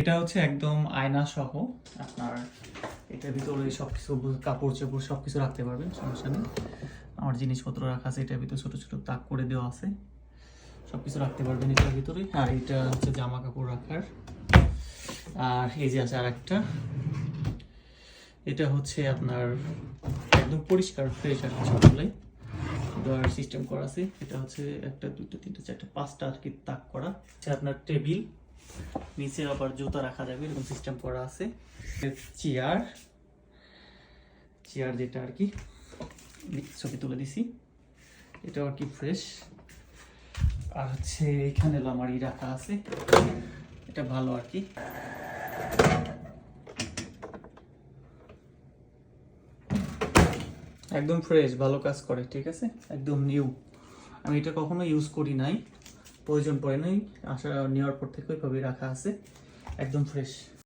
এটা হচ্ছে একদম আয়না সহ। আপনার এটার ভিতরে সব কিছু কাপড় চোপড় সব কিছু রাখতে পারবেন, সমস্যা নেই। আমার জিনিসপত্র রাখা আছে, এটার ভিতরে ছোট ছোট তাক করে দেওয়া আছে। সব কিছু রাখতে পারবেন এটার ভিতরে। আর এটা হচ্ছে জামা কাপড় রাখার। আর এই যে আছে আর একটা এটা হচ্ছে আপনার একদম পরিষ্কার ফ্রেশ আর বলে। দেওয়ার সিস্টেম করা আছে। এটা হচ্ছে একটা দুটো তিনটে, চারটে, পাঁচটা আর কি তাক করা। আপনার টেবিল। নিচে আবার জুতা রাখা যাবে, এরকম সিস্টেম করা আছে। চেয়ার চেয়ার যেটা আর কি, ছবি তুলে দিছি। এটাও আর কি ফ্রেশ আর হচ্ছে এখানে লামারি রাখা আছে। এটা ভালো আর কি। একদম ফ্রেশ ভালো কাজ করে, ঠিক আছে? একদম নিউ আমি এটা কখনো ইউজ করি নাই। প্রয়োজন পড়ে নাই আসা নেওয়ার পর থেকে ওইভাবেই রাখা আছে একদম ফ্রেশ